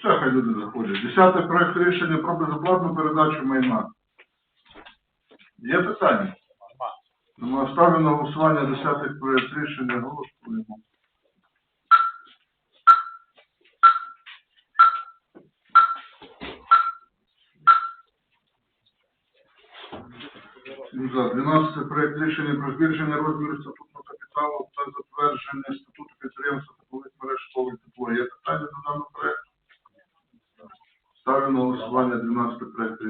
Все, хай люди заходять. Десяте проект рішення про безоплатну передачу майна. Є питання? Тому ставлю на голосування десятий проект рішення. Голосуємо. За 12 проект рішення про збільшення розміру статутного капіталу та затвердження статуту підприємства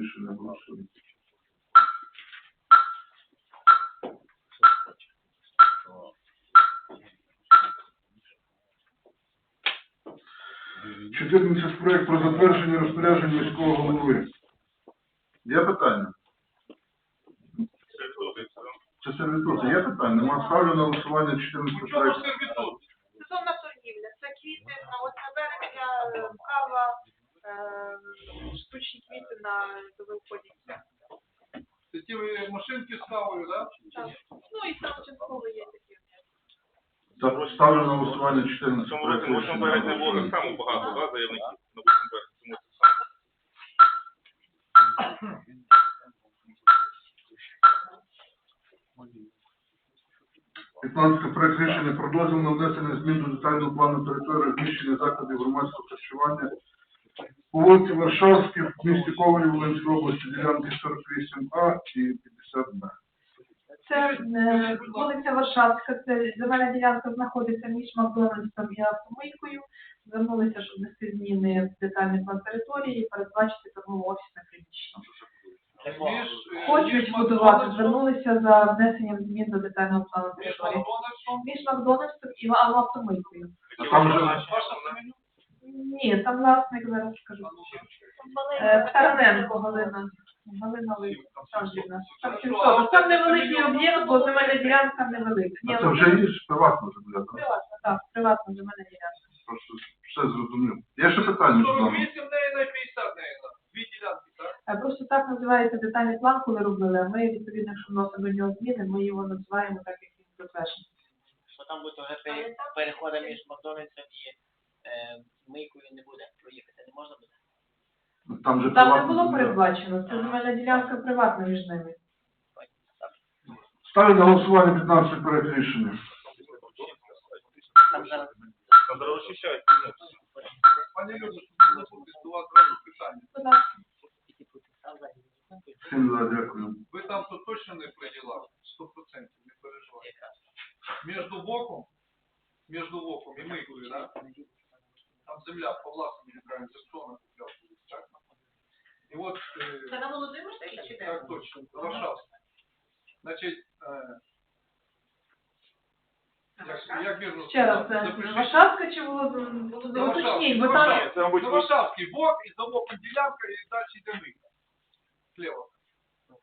рішення. Голосуємо. Чотирнадцять проект про затвердження розпорядження міського голови. Є питання? Це сервітут. Є питання? Нема ставлю на голосування 14 проект. Да? Так. Ну і там частково є такі. Так, Ставлю на голосування В 14 цьому проект році 8 березня було так само багато, да, заявників на 8 березня. Тому це саме. 15 проект рішення про дозвіл на внесення змін до детального плану території розміщення закладів громадського харчування по вулиці Варшавській в місті Ковалі Волинської області, ділянки 48А і 50Б. Це е, вулиця Варшавська, це земельна ділянка знаходиться між Макдональдсом і автомийкою. Звернулися, щоб внести зміни в детальний план території і передбачити торгово офісне приміщення. Хочуть будувати, звернулися за внесенням змін до детального плану території. Між Макдональдсом і автомийкою. Ні, там власник, зараз скажу. Е, Птарненко Галина. Олександрівна. Там невеликий об'єкт, бо земельна ділянка невелика. Ні, а це вже є ж приватна земля, так? Приватна, так, приватна земельна ділянка. Просто все зрозумів. Є ще питання? до 48 в неї на 50 неї на. Дві ділянки, так? Е, Просто так називається детальний план, коли робили. а Ми, відповідно, якщо вносимо до нього зміни, ми його називаємо так, як він затверджений. що там буде вже пере- переходу між Макдональдсом і е, мийкою не буде. Проїхати буде. Там же Там не приватна було земля. передбачено, це земельна ділянка приватна між ними. Ставлю на голосування 15 проект рішення. Там зараз Там зараз розчищають. ну, Пані Люда, щоб не забути, до вас зразу питання. Будь ласка. тільки прописав взагалі. Всім за, дякую. Ви там то точно не приділа? 100% не переживайте. Якраз. Між воком, між воком і мийкою, да? Там земля по власному правильно, це хто накупляв, так? І от, Це е, на Володимирській чи де? так точно, Варшавська. Значить, е, як, як вірно Ще раз, сказати? це Запишіть. Варшавська чи Володимир? На Уточніть, бо на там Варшавській. Це, мабуть, На Варшавський бок і за боком ділянка і далі йде мийка. Слева.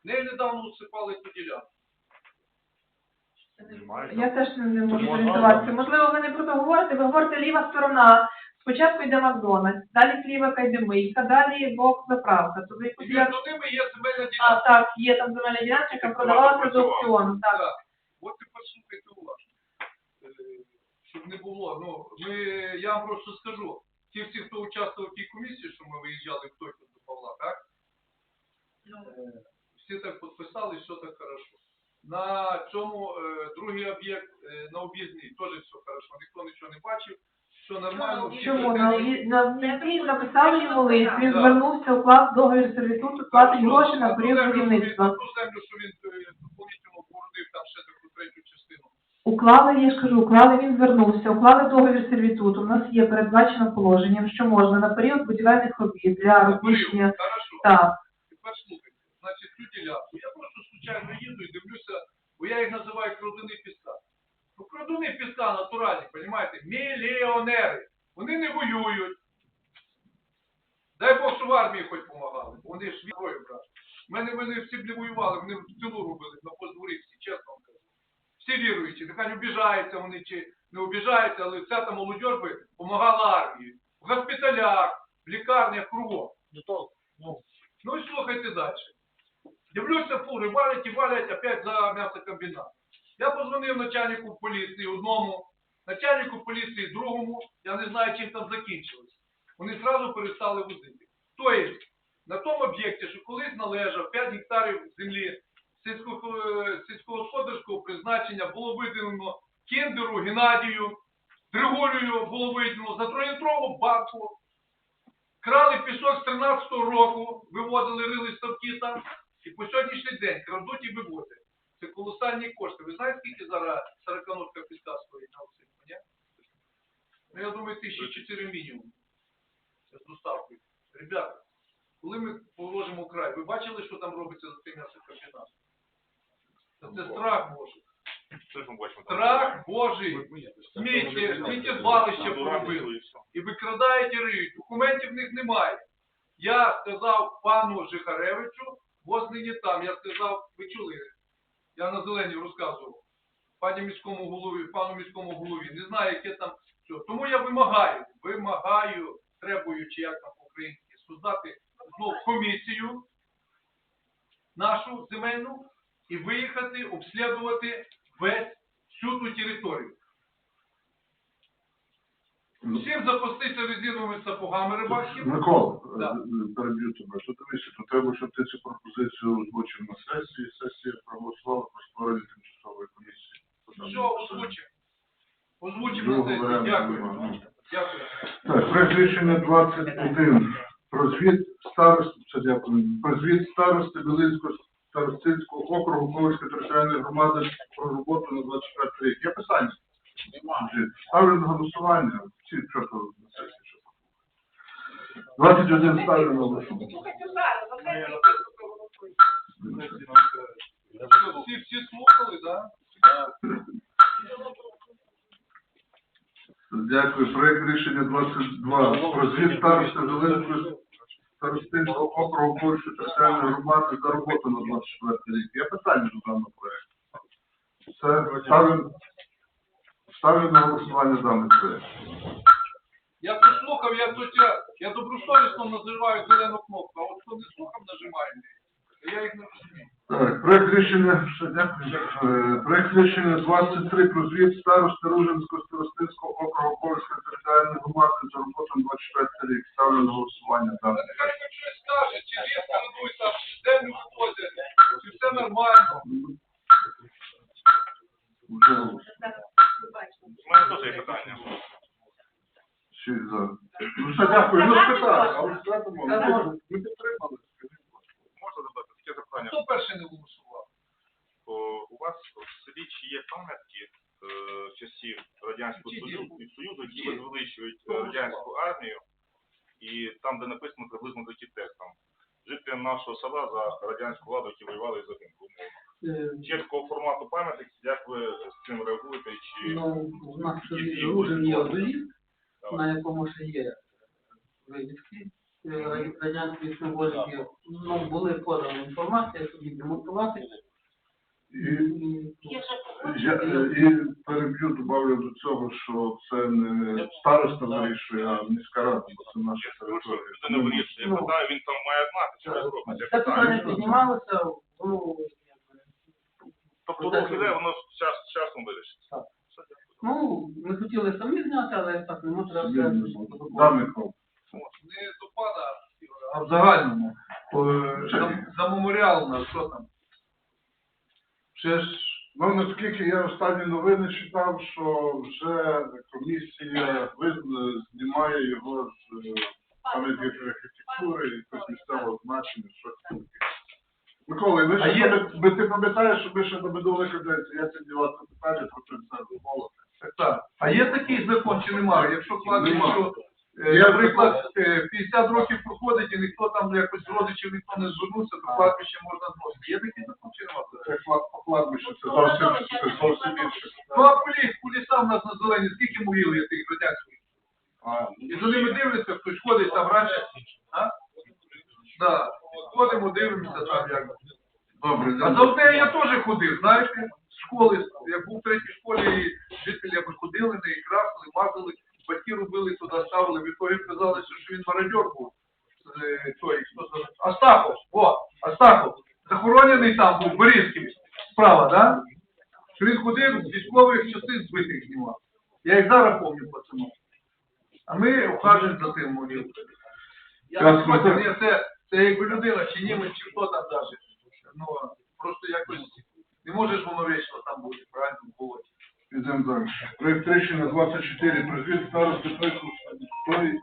В неї недавно усипали ту ділянку. я теж не, не можу орієнтуватися. Можливо, ви не про то говорите, ви говорите ліва сторона. Спочатку йде Макдональдс, далі сліва йде мийка, далі бок заправка. І яку між ними є земельна А, ділянка. так, є там земельна ділянка, яка продавалася до аукціону. Так. Так. От тепер слухайте уважно. Е, Щоб не було, ну, ми, я вам просто скажу, ті всі, хто участвував в тій комісії, що ми виїжджали в той до Павла, так? Е, Всі так підписали, що так хорошо. На цьому е, другий об'єкт е, на об'їзній теж все хорошо, ніхто нічого не бачив, що нормально. Чому? На, в'їзді написали йому лист, він звернувся, уклав договір сервітуту, платить гроші на період що він- будівництва. ту землю, що він е, дополнительно породив там ще таку третю частину. Уклали, я ж кажу, уклали, він звернувся, уклали договір сервітуту. У нас є передбачено положенням, що можна на період будівельних робіт для розміщення. Хорошо. Так, Тепер слухайте, значить, цю ділянку. Я просто случайно їду і дивлюся, бо я їх називаю крадуни піска. Ну, крадуни піска натуральні, розумієте? Мільйонери. Вони не воюють. Дай Бог, що в армії хоч допомагали, вони ж вірою брали. У мене вони всі б не воювали, вони в тилу робили на поздворі всі, чесно вам кажу. Всі віруючі, нехай не обіжаються вони чи не обіжаються, але вся та молодь би допомагала армії. В госпіталях, в лікарнях, кругом. Ну то, ну, Ну і слухайте далі. Дивлюся, фури валять і валять опять за м'ясокомбінат. Я позвонив начальнику поліції одному, начальнику поліції другому, я не знаю, чим там закінчилось. вони зразу перестали возити. Тобто, на тому об'єкті, що колись належав 5 гектарів землі е, сільськогосподарського призначення, було виділено Кіндеру, Геннадію, Григорію було виділено за трилітрову банку, крали пісок з 13-го року, вивозили, рили ставки там, і по сьогоднішній день крадуть і вивозять. Це колосальні кошти. Ви знаєте, скільки зараз 40 піска стоїть на оцінку, ні? Ну, я думаю, тисячі чотири мінімум. Це з доставкою. Ребята, коли ми положимо край, ви бачили, що там робиться за цим м'ясокомбінатом? Це страх Божий. Страх Божий. Сміття, сміттєзвалище Натуральне поробили. і все. І викрадають і риють. Документів в них немає. Я сказав пану Жихаревичу, воз нині там. Я сказав, ви чули, я на зелені розказував. Пані міському голові, пану міському голові, не знаю, яке там що. Тому я вимагаю, вимагаю, требуючи, як там по-українськи, создати знов комісію нашу земельну і виїхати, обслідувати весь всю ту територію. Всім запастися резиновими сапогами рибацькими. Микола, Да. е, е, переб'ю тебе. Що дивися, то треба, щоб ти цю пропозицію озвучив на сесії. Сесія проголосувала про створення тимчасової комісії. Все, озвучимо. Озвучимо на Другого сесії. варіанту Дякую. немає. Дякую. Так, проект рішення 21. Про звіт старости, це дякую. Про звіт старости Білинського старостинського округу Ковальської територіальної громади про роботу на 24 рік. Є питання? Звіт. Ставлю на голосування. Всі що то на сесії. що то. 21 ставлю на голосування. Це Всі, всі слухали, так? Дякую. Проект рішення 22. Про звіт старости Зеленської старостинського округу Польщі територіальної громади за роботу на 24 рік. Є питання до даного проекту? Все, ставлю, ставлю на голосування даний проект. Я послухав, я тут я, я добросовісно називаю зелену кнопку, а от хто не слухав, нажимає. Я їх не розумію. Так, проект рішення, що дякую. Е, Проект рішення 23 про звіт старости Ружинського старостинського округу Польської територіальної громади за роботом 24 рік. Ставлю на голосування Та даний нехай хоч щось скаже, чи ліс крадуть там, чи землю вивозять, чи все нормально. Вже Зараз побачимо. У мене теж є питання. шість за. Ну все, дякую. Ну спитали, але ми підтримали. Можна задати таке запитання? Хто перший не голосував? О, У вас в селі чи є пам'ятки е, часів Радянського Чи Союзу, Союзу, які Чи? возвеличують е, радянську армію, і там, де написано приблизно такий текст, там, жителям нашого села за радянську владу, які воювали і загинули, умовно. Чи є такого формату пам'яток, як ви з цим реагуєте, чи... Ну, у нас є є? Давай. на якому ще є вивіски е, радянської символіки. Ну, були подана інформація, щоб їх демонструвати. І Є вже Я е, і переб'ю, добавлю до цього, що це не староста вирішує, а міська рада, бо це наша Я скажу, що територія. вирішує. Я Ну. питаю, він там має знати, що ви робите. це Я питання піднімалося, ну, Тобто воно піде, воно з час- часом вирішиться. Так. Ну, ми хотіли самі зняти, але так не можна не. Да, Михайло. Не до пана, А в загальному, е, за, за меморіал у нас, що там? ще ж, ну наскільки я останні новини читав, що вже комісія визна- знімає його з е, пам'ятки архітектури, якось місцевого значення, щось таке. Микола, ви ще є- пам'ят- ви ти пам'ятаєш, що ми ще до минулої каденції, я це дівати питання про це все замовити. Так, так. А є такий закон чи немає? Якщо Нема. що, Я наприклад, е, 50 років проходить і ніхто там якось з родичів ніхто не звернувся, то кладбище можна зносити. Є? Це клад- по кладбищу, це зовсім, це зовсім інше. Ну а по ліс, по лісам у нас на зелені, скільки могил є тих радянських? І за ними дивляться, хтось ходить там раніше. А? Да. Ходимо, дивимося там як. Добре, А за те я теж ходив, знаєте, з школи, як був в третій школі, і жителі якось ходили, не красили, мазали, батьки робили туди, ставили, відтоді казали, що він мародьор був. Е, Той, хто? Астахов, о, Астахов, захоронений там був, Борізький, справа, да? Що він ходив, військових частин збитих знімав. Я їх зараз пам'ятаю, пацану. А ми ухажуємо за тим могилкою. Я не це, це якби людина, чи німець, чи хто там даже. Ну, просто якось не можеш воно вічно там бути, правильно, в Підемо далі. Проект рішення 24. Прозвіт старости Прикладської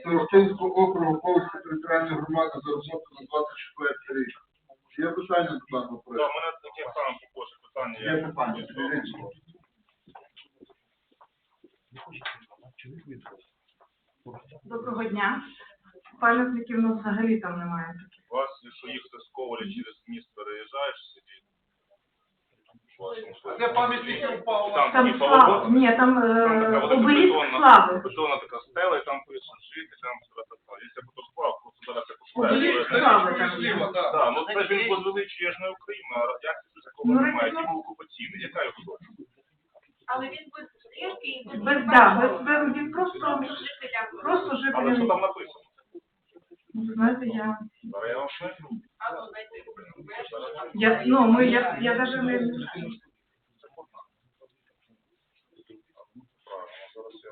Старостинського округу Польської територіальної громади за роботу на 24 рік. Є питання до даного Да, проекту? у мене таке саме також питання. Є питання. Доброго дня. Пам'ятників у нас взагалі там немає таких. У вас, якщо їхати з Коваля через міст переїжджаєш, сидіть. в вашому А селі. де пам'ятники упали? Там слава, ні, там е, обеліск слави. бетонна така стела, і там пише жити, там тра-та-та. Якщо я потім склав, просто зараз я Обеліск слави там є. Так. Ну це ж він возвеличує ж не Україну, а радянський Союз, якого Ну, немає, тільки окупаційний. Яка його доля? Але він без стрілки і без... Без, да, без, без, він просто, жителя. просто Але що там написано? Ну, Знаєте, я, Зараз я вам скажу. А ну, дайте. я, ну, ми, я, я даже не, Правильно, зараз я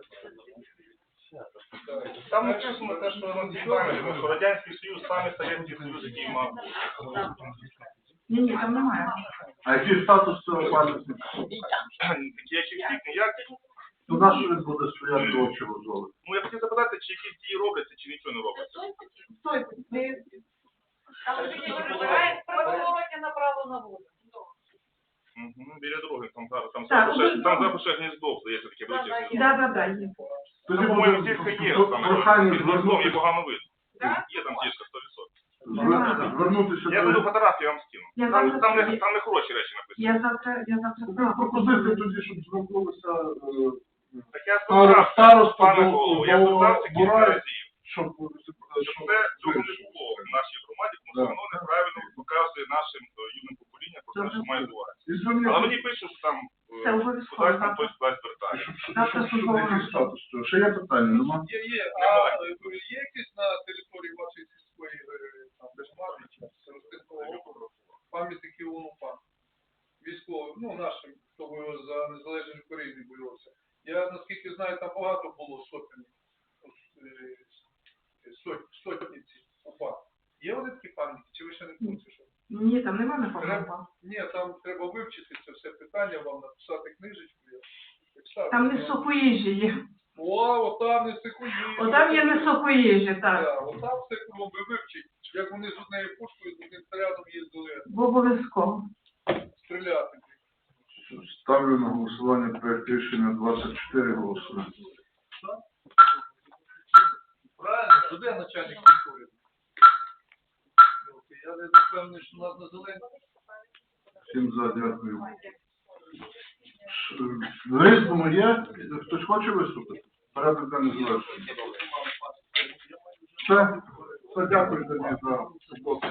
Там написано те, що на цій пам'яті, що Радянський Союз, саме Совєтський Союз, який мав. ні, ні, там немає. А який статус цього пам'ятника? Такі, як і всіх, ніяк. Ну, на що він буде стояти до очого золи? Ну, я хотів запитати, чи якісь дії робляться, чи нічого не робляться. Стой, ми, Там люди прибирають правоохороння направо на воду. Мгм, Біля дороги, там зараз, там Так, ще- ну, там гніздо, здається, таке велике гніздо. да, да, да, є. Тоді по-моєму, є, там, під гніздом, її погано видно. Є там дірка 100%. звернутися Я веду до... фотографію, я вам скину. Там, завтра, там, не, там не хороші речі написані. я завтра, я завтра Ну, тоді, щоб звернулися, е, Так я Старо- звертався, пане до- голову, я до звертався кілька Бурай. разів. щоб... Щоб це цього не було в нашій громаді, тому що воно неправильно показує нашим е, юним поколінням про те, що має відбуватися. Але мені пишуть, що там е, Це обов'язково, кудись там так. хтось кудись звертає. Завтра щоб, щоб службова який наша. статус цього. Ще є питання, нема? Є, є. А е, є якісь на території вашої сільської е, там, держави, чи Старостинського округу, пам'ятники УНУПА? Військовим, ну, нашим, хто воював за незалежність України боювався. Я, наскільки знаю, там багато було сотень, е, сот- сотниці УПА. Є вони такі пам'ятники, чи ви ще не курсі, що? Ні, там немає напевно. Ні, там треба вивчити це все питання, вам написати книжечку. я. Там не сухоїжі є. О, отам не сикуї. Отам є не сухоїжі, так. Так, отам все ви вивчить, як вони з однією пушкою, з одним снарядом їздили В обов'язково. стріляти. Ставлю на голосування проект рішення 24 голосуємо. Правильно, то де начальник культури? Я не впевнений, що нас на зелені. Всім за, дякую. Ш- В є? Хтось хоче виступити? Порядок денний завершений. Все, все, дякую тобі за роботу.